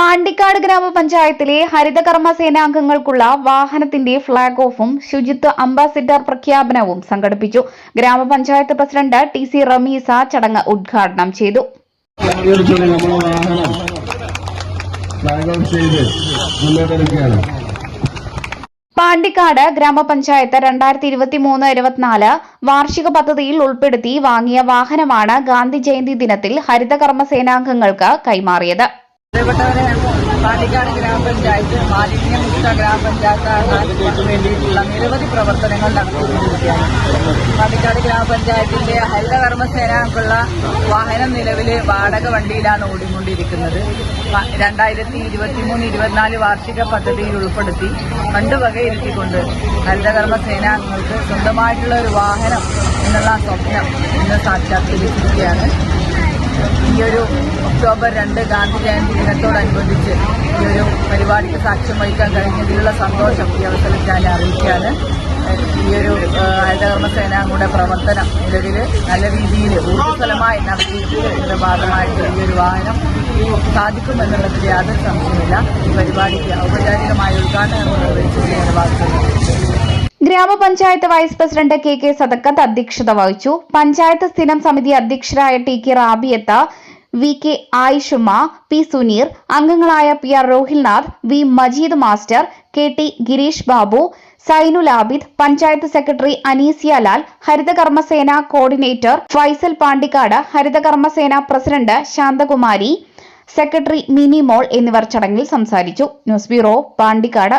പാണ്ടിക്കാട് ഗ്രാമപഞ്ചായത്തിലെ ഹരിതകർമ്മ സേനാംഗങ്ങൾക്കുള്ള വാഹനത്തിന്റെ ഫ്ളാഗ് ഓഫും ശുചിത്വ അംബാസിഡർ പ്രഖ്യാപനവും സംഘടിപ്പിച്ചു. ഗ്രാമപഞ്ചായത്ത് പ്രസിഡന്റ് ടി സി റമീസ ചടങ്ങ് ഉദ്ഘാടനം ചെയ്തു. പാണ്ടിക്കാട് ഗ്രാമപഞ്ചായത്ത് രണ്ടായിരത്തി ഇരുപത്തി മൂന്ന് ഇരുപത്തിനാല് വാർഷിക പദ്ധതിയിൽ ഉൾപ്പെടുത്തി വാങ്ങിയ വാഹനമാണ് ഗാന്ധി ജയന്തി ദിനത്തിൽ ഹരിതകർമ്മ സേനാംഗങ്ങൾക്ക് കൈമാറിയത്. പ്രിയപ്പെട്ടവരെ പാണ്ടിക്കാട് ഗ്രാമപഞ്ചായത്ത് മാലിന്യമുക്ത ഗ്രാമപഞ്ചായത്താകാൻ വേണ്ടിയിട്ടുള്ള നിരവധി പ്രവർത്തനങ്ങൾ നടത്തിക്കൊണ്ടിരിക്കുകയാണ് പാലക്കാട് ഗ്രാമപഞ്ചായത്തിന്റെ ഹരിതകർമ്മസേനക്കുള്ള വാഹനം നിലവിൽ വാടക വണ്ടിയിലാണ് ഓടിക്കൊണ്ടിരിക്കുന്നത്. രണ്ടായിരത്തി ഇരുപത്തിമൂന്ന് ഇരുപത്തിനാല് വാർഷിക പദ്ധതിയിൽ ഉൾപ്പെടുത്തി ഫണ്ട് വകയിരുത്തിക്കൊണ്ട് ഹരിതകർമ്മസേനാംഗങ്ങൾക്ക് സ്വന്തമായിട്ടുള്ള ഒരു വാഹനം എന്നുള്ള സ്വപ്നം ഇന്ന് സാക്ഷാത്കരിച്ചിരിക്കുകയാണ്. ഈ ഒരു ഒക്ടോബർ രണ്ട് ഗാന്ധി ജയന്തി ദിനത്തോടനുബന്ധിച്ച് ഈ ഒരു പരിപാടിക്ക് സാക്ഷ്യം വഹിക്കാൻ കഴിഞ്ഞതിലുള്ള സന്തോഷം ഈ അവസരത്തിൽ ഞാൻ അറിയിക്കുകയാണ്. ഈയൊരു ഒരു പ്രവർത്തനം നിലവിൽ നല്ല രീതിയിൽ ഊർജസ്വലമായി നടത്തിയതിന്റെ ഭാഗമായിട്ട് ഈ ഒരു വാഹനം സാധിക്കുമെന്നുള്ളതിൽ യാതൊരു സംശയമില്ല ഈ പരിപാടിക്ക് ഔപചാരികമായ ഉദ്ഘാടനം വാർത്തകൾ ഗ്രാമപഞ്ചായത്ത് vice president K K Sadakkath അധ്യക്ഷത വഹിച്ചു. പഞ്ചായത്ത് സ്ഥിരം സമിതി അധ്യക്ഷരായ T K Rabiyath V K Ayishuma P Suneer അംഗങ്ങളായ P R Rohilnath V Majeed master K T Girish Babu Zainul Abid panchayat secretary Aneesia Lal Harithakarmasena coordinator Faisal Pandikkad Harithakarmasena president Shanthakumari secretary Minimol എന്നിവർ ചടങ്ങിൽ സംസാരിച്ചു. News bureau Pandikkad.